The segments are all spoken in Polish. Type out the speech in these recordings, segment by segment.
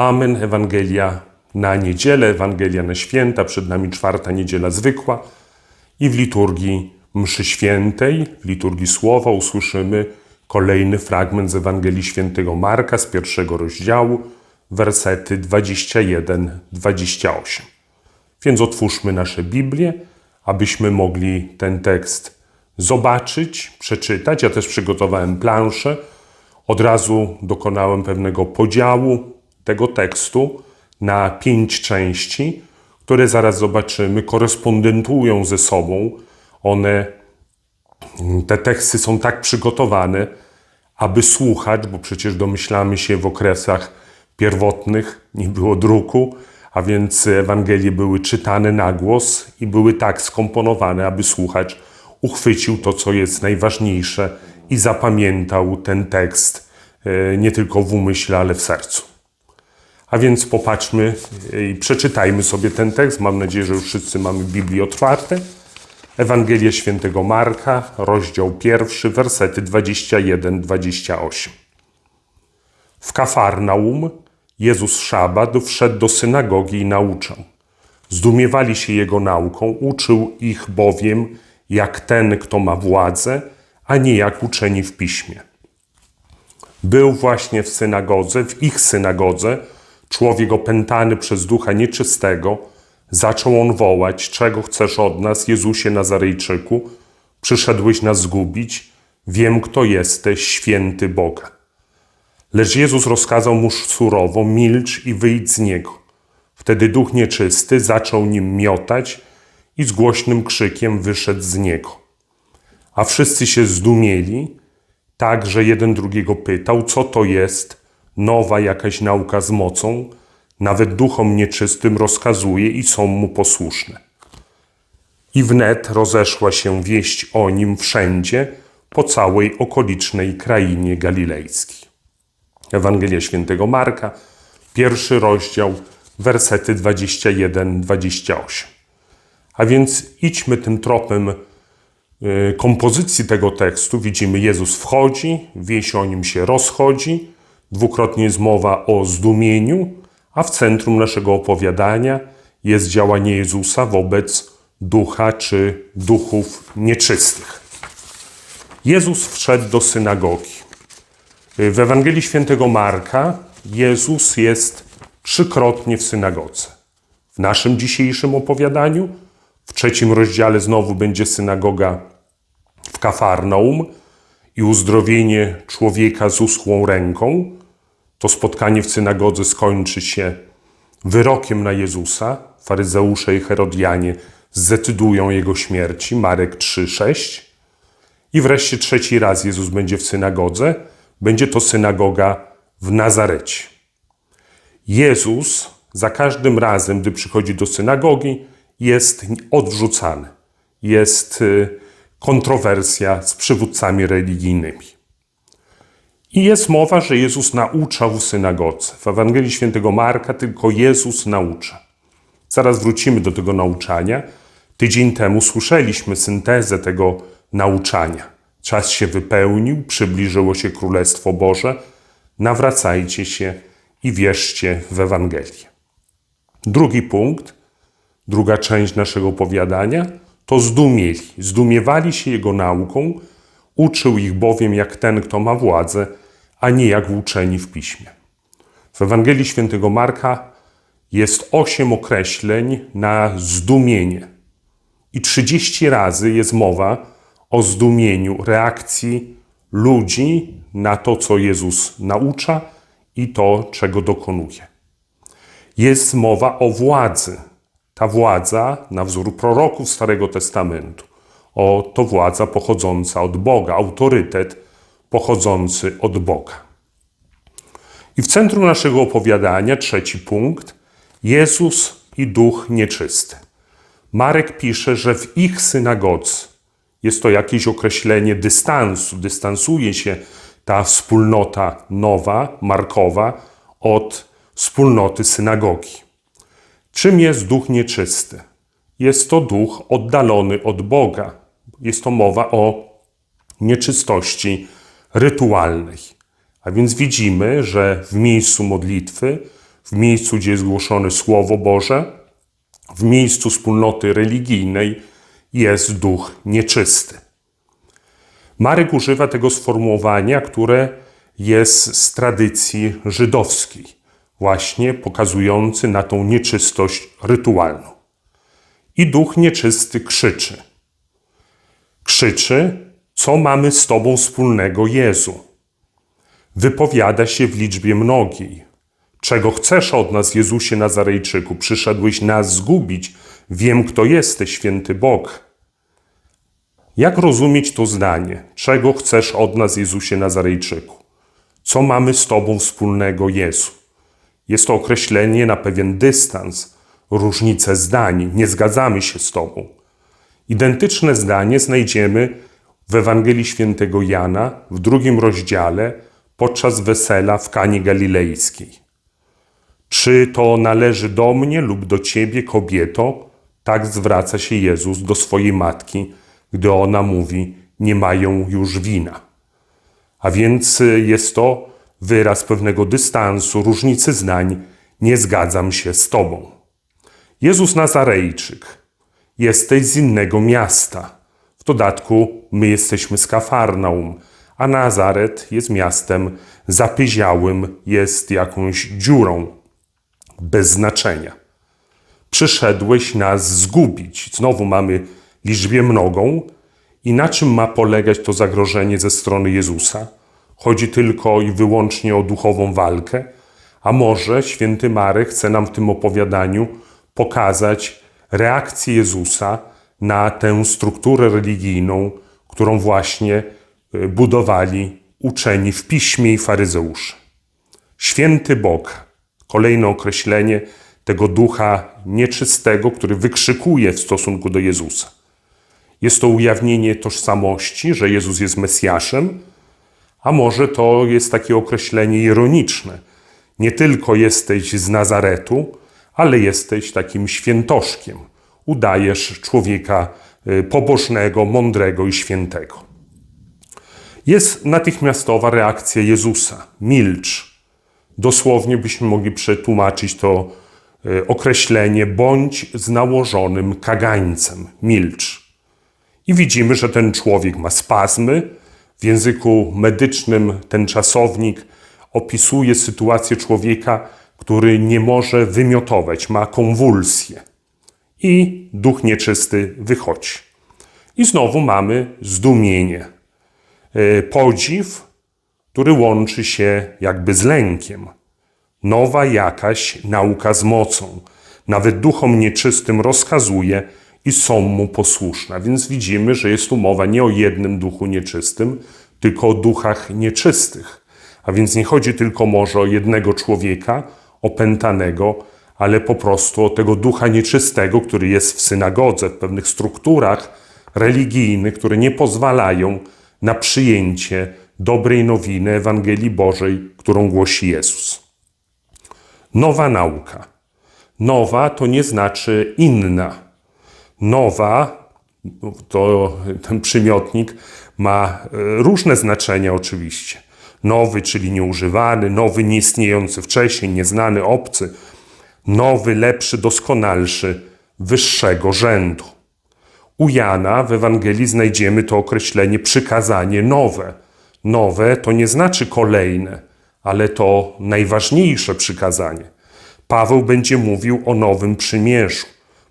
Amen. Ewangelia na niedzielę, Ewangelia na święta, przed nami czwarta niedziela zwykła i w liturgii mszy świętej, w liturgii słowa usłyszymy kolejny fragment z Ewangelii świętego Marka z pierwszego rozdziału, wersety 21-28. Więc otwórzmy nasze Biblię, abyśmy mogli ten tekst zobaczyć, przeczytać. Ja też przygotowałem planszę. Od razu dokonałem pewnego podziału tego tekstu na pięć części, które zaraz zobaczymy, korespondentują ze sobą. One, te teksty są tak przygotowane, aby słuchać, bo przecież domyślamy się w okresach pierwotnych nie było druku, a więc Ewangelie były czytane na głos i były tak skomponowane, aby słuchacz uchwycił to, co jest najważniejsze i zapamiętał ten tekst e, nie tylko w umyśle, ale w sercu. A więc popatrzmy i przeczytajmy sobie ten tekst. Mam nadzieję, że już wszyscy mamy Biblię otwarte. Ewangelia świętego Marka, rozdział pierwszy, wersety 21-28. W Kafarnaum Jezus szabat wszedł do synagogi i nauczał. Zdumiewali się Jego nauką, uczył ich bowiem jak ten, kto ma władzę, a nie jak uczeni w piśmie. Był właśnie w synagodze, w ich synagodze, człowiek opętany przez ducha nieczystego, zaczął on wołać: Czego chcesz od nas, Jezusie Nazarejczyku? Przyszedłeś nas zgubić? Wiem, kto jesteś, święty Boga. Lecz Jezus rozkazał mu surowo: Milcz i wyjdź z niego. Wtedy duch nieczysty zaczął nim miotać i z głośnym krzykiem wyszedł z niego. A wszyscy się zdumieli, tak że jeden drugiego pytał, co to jest nowa jakaś nauka z mocą, nawet duchom nieczystym rozkazuje i są mu posłuszne. I wnet rozeszła się wieść o nim wszędzie, po całej okolicznej krainie galilejskiej. Ewangelia Świętego Marka, pierwszy rozdział, wersety 21-28. A więc idźmy tym tropem y, kompozycji tego tekstu. Widzimy, Jezus wchodzi, wieś o nim się rozchodzi, dwukrotnie jest mowa o zdumieniu, a w centrum naszego opowiadania jest działanie Jezusa wobec ducha czy duchów nieczystych. Jezus wszedł do synagogi. W Ewangelii Świętego Marka Jezus jest trzykrotnie w synagodze. W naszym dzisiejszym opowiadaniu, w trzecim rozdziale znowu będzie synagoga w Kafarnaum i uzdrowienie człowieka z uschłą ręką. To spotkanie w synagodze skończy się wyrokiem na Jezusa. Faryzeusze i Herodianie zdecydują jego śmierci. Marek 3:6. I wreszcie trzeci raz Jezus będzie w synagodze. Będzie to synagoga w Nazarecie. Jezus za każdym razem, gdy przychodzi do synagogi, jest odrzucany. Jest y, kontrowersja z przywódcami religijnymi. I jest mowa, że Jezus nauczał w synagodze. W Ewangelii Świętego Marka tylko Jezus naucza. Zaraz wrócimy do tego nauczania. Tydzień temu słyszeliśmy syntezę tego nauczania. Czas się wypełnił, przybliżyło się Królestwo Boże. Nawracajcie się i wierzcie w Ewangelię. Drugi punkt, druga część naszego opowiadania to zdumieli. Zdumiewali się Jego nauką, uczył ich bowiem jak ten, kto ma władzę, a nie jak uczeni w piśmie. W Ewangelii Świętego Marka jest osiem określeń na zdumienie. I trzydzieści razy jest mowa o zdumieniu reakcji ludzi na to, co Jezus naucza i to, czego dokonuje. Jest mowa o władzy. Ta władza, na wzór proroków Starego Testamentu, o to władza pochodząca od Boga, autorytet pochodzący od Boga. I w centrum naszego opowiadania, trzeci punkt, Jezus i duch nieczysty. Marek pisze, że w ich synagodze jest to jakieś określenie dystansu, dystansuje się ta wspólnota nowa, markowa, od wspólnoty synagogi. Czym jest duch nieczysty? Jest to duch oddalony od Boga. Jest to mowa o nieczystości rytualnej. A więc widzimy, że w miejscu modlitwy, w miejscu, gdzie jest głoszone Słowo Boże, w miejscu wspólnoty religijnej jest duch nieczysty. Marek używa tego sformułowania, które jest z tradycji żydowskiej, właśnie pokazujący na tą nieczystość rytualną. I duch nieczysty krzyczy. Krzyczy, co mamy z Tobą wspólnego, Jezu. Wypowiada się w liczbie mnogiej. Czego chcesz od nas, Jezusie Nazarejczyku? Przyszedłeś nas zgubić. Wiem, kto jesteś, święty Bóg. Jak rozumieć to zdanie? Czego chcesz od nas, Jezusie Nazarejczyku? Co mamy z Tobą wspólnego, Jezu? Jest to określenie na pewien dystans, różnicę zdań. Nie zgadzamy się z Tobą. Identyczne zdanie znajdziemy w Ewangelii Świętego Jana w drugim rozdziale podczas wesela w Kanie Galilejskiej. Czy to należy do mnie lub do ciebie, kobieto? Tak zwraca się Jezus do swojej matki, gdy ona mówi: Nie mają już wina. A więc jest to wyraz pewnego dystansu, różnicy zdań. Nie zgadzam się z Tobą. Jezus Nazarejczyk, jesteś z innego miasta. W dodatku my jesteśmy z Kafarnaum, a Nazaret jest miastem zapyziałym, jest jakąś dziurą bez znaczenia. Przyszedłeś nas zgubić. Znowu mamy liczbę mnogą. I na czym ma polegać to zagrożenie ze strony Jezusa? Chodzi tylko i wyłącznie o duchową walkę? A może święty Marek chce nam w tym opowiadaniu pokazać reakcję Jezusa na tę strukturę religijną, którą właśnie y, budowali uczeni w piśmie i faryzeusze. Święty Bóg, kolejne określenie tego ducha nieczystego, który wykrzykuje w stosunku do Jezusa. Jest to ujawnienie tożsamości, że Jezus jest Mesjaszem, a może to jest takie określenie ironiczne. Nie tylko jesteś z Nazaretu, ale jesteś takim świętoszkiem. Udajesz człowieka y, pobożnego, mądrego i świętego. Jest natychmiastowa reakcja Jezusa: milcz. Dosłownie byśmy mogli przetłumaczyć to y, określenie bądź z nałożonym kagańcem, milcz. I widzimy, że ten człowiek ma spazmy. W języku medycznym ten czasownik opisuje sytuację człowieka, który nie może wymiotować, ma konwulsję. I duch nieczysty wychodzi. I znowu mamy zdumienie. E, podziw, który łączy się jakby z lękiem. Nowa jakaś nauka z mocą. Nawet duchom nieczystym rozkazuje i są mu posłuszne. Więc widzimy, że jest tu mowa nie o jednym duchu nieczystym, tylko o duchach nieczystych. A więc nie chodzi tylko może o jednego człowieka, opętanego, ale po prostu o tego ducha nieczystego, który jest w synagodze, w pewnych strukturach religijnych, które nie pozwalają na przyjęcie dobrej nowiny Ewangelii Bożej, którą głosi Jezus. Nowa nauka. Nowa to nie znaczy inna. Nowa, to ten przymiotnik ma e, różne znaczenia oczywiście nowy, czyli nieużywany, nowy, nieistniejący wcześniej, nieznany, obcy, nowy, lepszy, doskonalszy, wyższego rzędu. U Jana w Ewangelii znajdziemy to określenie przykazanie nowe. Nowe to nie znaczy kolejne, ale to najważniejsze przykazanie. Paweł będzie mówił o nowym przymierzu.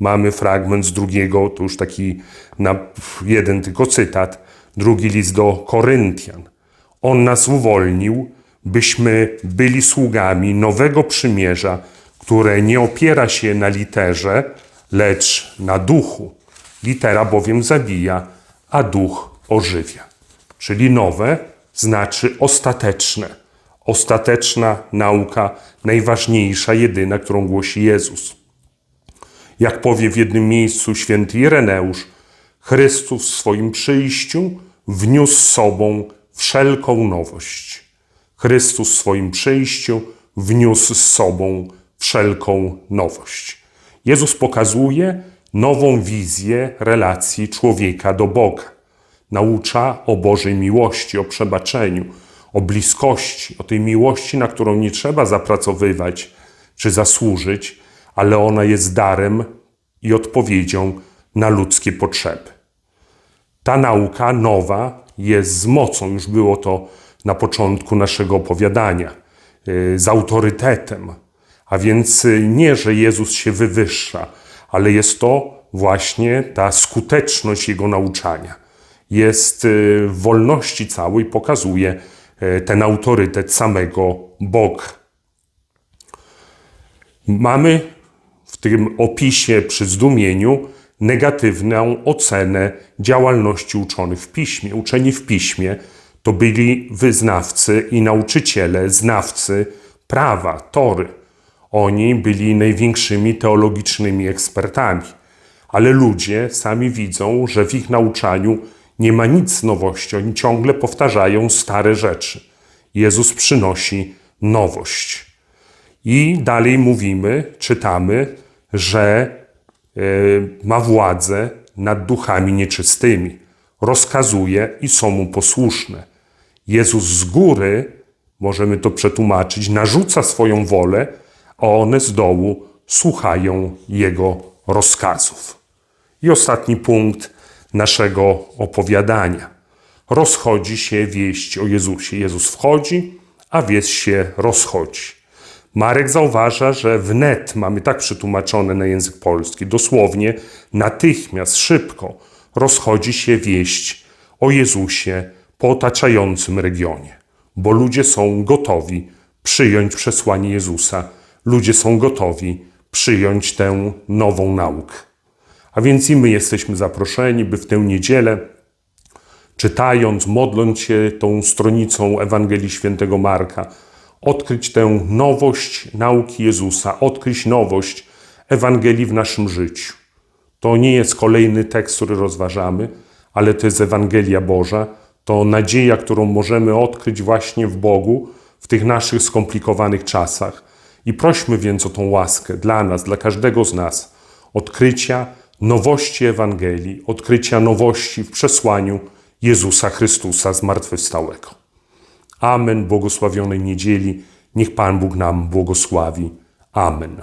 Mamy fragment z drugiego, to już taki na jeden tylko cytat, drugi list do Koryntian. On nas uwolnił, byśmy byli sługami nowego przymierza, które nie opiera się na literze, lecz na duchu. Litera bowiem zabija, a duch ożywia. Czyli nowe znaczy ostateczne. Ostateczna nauka, najważniejsza, jedyna, którą głosi Jezus. Jak powie w jednym miejscu święty Ireneusz, Chrystus w swoim przyjściu wniósł z sobą wszelką nowość. Chrystus w swoim przyjściu wniósł z sobą wszelką nowość. Jezus pokazuje nową wizję relacji człowieka do Boga. Naucza o Bożej miłości, o przebaczeniu, o bliskości, o tej miłości, na którą nie trzeba zapracowywać czy zasłużyć, ale ona jest darem i odpowiedzią na ludzkie potrzeby. Ta nauka nowa jest z mocą, już było to na początku naszego opowiadania, y, z autorytetem. A więc y, nie, że Jezus się wywyższa, ale jest to właśnie ta skuteczność Jego nauczania. Jest y, w wolności całej, pokazuje ten autorytet samego Boga. Mamy w tym opisie przy zdumieniu negatywną ocenę działalności uczonych w piśmie. Uczeni w piśmie to byli wyznawcy i nauczyciele, znawcy prawa, tory. Oni byli największymi teologicznymi ekspertami, ale ludzie sami widzą, że w ich nauczaniu nie ma nic nowości. Oni ciągle powtarzają stare rzeczy. Jezus przynosi nowość. I dalej mówimy, czytamy, że e, ma władzę nad duchami nieczystymi. Rozkazuje i są mu posłuszne. Jezus z góry, możemy to przetłumaczyć, narzuca swoją wolę, a one z dołu słuchają Jego rozkazów. I ostatni punkt naszego opowiadania. Rozchodzi się wieść o Jezusie. Jezus wchodzi, a wieść się rozchodzi. Marek zauważa, że wnet mamy tak przetłumaczone na język polski, dosłownie natychmiast, szybko rozchodzi się wieść o Jezusie po otaczającym regionie, bo ludzie są gotowi przyjąć przesłanie Jezusa, ludzie są gotowi przyjąć tę nową naukę. A więc i my jesteśmy zaproszeni, by w tę niedzielę, czytając, modląc się tą stronicą Ewangelii Świętego Marka, odkryć tę nowość nauki Jezusa, odkryć nowość Ewangelii w naszym życiu. To nie jest kolejny tekst, który rozważamy, ale to jest Ewangelia Boża, to nadzieja, którą możemy odkryć właśnie w Bogu w tych naszych skomplikowanych czasach. I prośmy więc o tą łaskę dla nas, dla każdego z nas, odkrycia nowości Ewangelii, odkrycia nowości w przesłaniu Jezusa Chrystusa zmartwychwstałego. Amen. Błogosławionej niedzieli. Niech Pan Bóg nam błogosławi. Amen.